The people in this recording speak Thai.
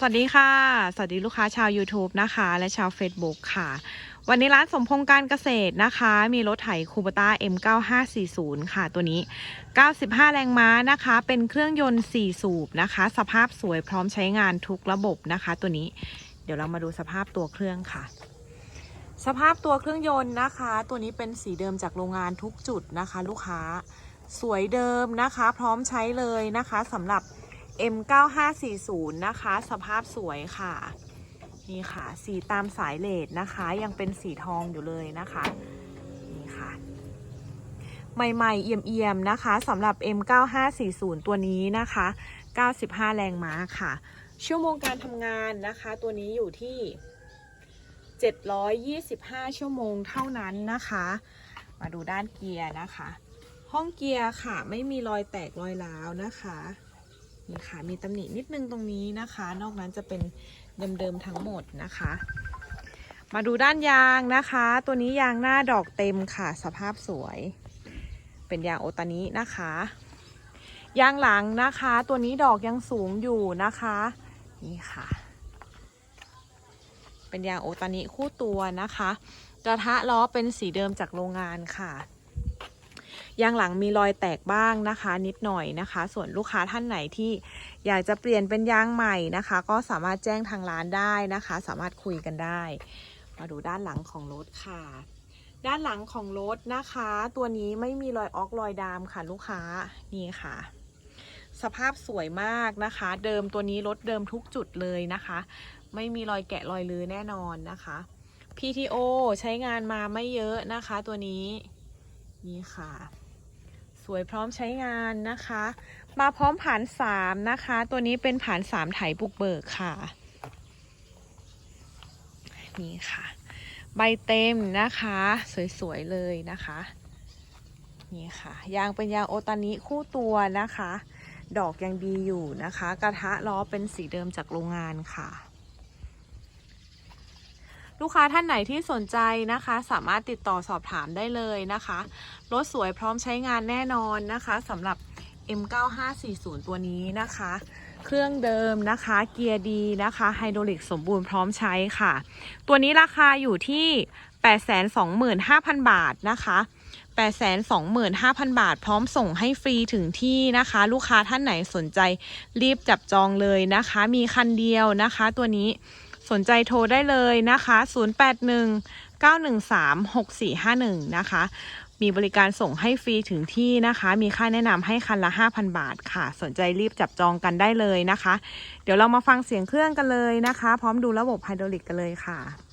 สวัสดีค่ะ สวัสดีลูกค้าชาว YouTube นะคะ และชาว Facebook ค่ะ วันนี้ร้านสมพงษ์การเกษตรนะคะ มีรถไถคูปต้า M9540 ค่ะ ตัวนี้ 95 แรงม้านะคะ เป็นเครื่องยนต์ 4 สูบนะคะ สภาพสวยพร้อมใช้งานทุกระบบนะคะ ตัวนี้ เดี๋ยวเรามาดูสภาพตัวเครื่องค่ะ สภาพตัวเครื่องยนต์นะคะ ตัวนี้เป็นสีเดิมจากโรงงานทุกจุดนะคะ ลูกค้า สวยเดิมนะคะ พร้อมใช้เลยนะคะสำหรับ M9540 นะคะ สภาพสวยค่ะ นี่ค่ะ สีตามสายเลดนะคะ ยังเป็นสีทองอยู่เลยนะคะนี่ค่ะ ใหม่ๆเอี่ยมๆนะคะสำหรับ M9540 ตัวนี้นะคะ 95 แรงม้าค่ะ ชั่วโมงการทำงานนะคะ ตัวนี้อยู่ที่ 725 ชั่วโมงเท่านั้นนะคะ มาดูด้านเกียร์นะคะ ห้องเกียร์ค่ะ ไม่มีรอยแตกรอยร้าวนะคะ นี่ค่ะมีตำหนินิดนึงตรงนี้นะคะ นอกนั้นจะเป็นเดิมๆทั้งหมดนะคะ มาดูด้านยางนะคะ ตัวนี้ยางหน้าดอกเต็มค่ะสภาพสวย เป็นยางโอตานินะคะ ยางหลังนะคะ ตัวนี้ดอกยังสูงอยู่นะคะ นี่ค่ะ เป็นยางโอตานิคู่ตัวนะคะ กระทะล้อเป็นสีเดิมจากโรงงานค่ะ ยางหลังมีรอยแตกบ้างนะคะ นิดหน่อยนะคะ ส่วนลูกค้าท่านไหนที่อยากจะเปลี่ยนเป็นยางใหม่นะคะ ก็สามารถแจ้งทางร้านได้นะคะ สามารถคุยกันได้ มาดูด้านหลังของรถค่ะ ด้านหลังของรถนะคะ ตัวนี้ไม่มีรอยออกรอยดามค่ะลูกค้านี่ค่ะสภาพสวยมากนะคะ เดิมตัวนี้รถเดิมทุกจุดเลยนะคะ ไม่มีรอยแกะรอยลือแน่นอนนะคะ PTO ใช้งานมาไม่เยอะนะคะตัวนี้ นี่ค่ะ สวยพร้อมใช้งานนะคะ มาพร้อมผ่านสามนะคะ ตัวนี้เป็นผ่านสามไถบุกเบิกค่ะ นี่ค่ะ ใบเต็มนะคะ สวยๆเลยนะคะ นี่ค่ะ ยางเป็นยางโอตานิคู่ตัวนะคะ ดอกยังดีอยู่นะคะ กระทะล้อเป็นสีเดิมจากโรงงานค่ะ ลูกค้าท่านไหนที่สนใจนะคะ สามารถติดต่อสอบถามได้เลยนะคะรถสวยพร้อมใช้งานแน่นอนนะคะสำหรับ M9540 ตัวนี้นะคะ เครื่องเดิมนะคะ เกียร์ดีนะคะไฮดรอลิกสมบูรณ์พร้อมใช้ค่ะ ตัวนี้ราคาอยู่ที่ 825,000 บาทนะคะ825,000 บาท พร้อมส่งให้ฟรีถึงที่นะคะ ลูกค้าท่านไหนสนใจรีบจับจองเลยนะคะ มีคันเดียวนะคะ ตัวนี้ สนใจโทรได้เลยนะคะ 081 913 6451 นะคะ มีบริการส่งให้ฟรีถึงที่นะคะ มีค่าแนะนำให้คันละ 5,000 บาทค่ะ สนใจรีบจับจองกันได้เลยนะคะ เดี๋ยวเรามาฟังเสียงเครื่องกันเลยนะคะ พร้อมดูระบบไฮดรอลิกกันเลยค่ะ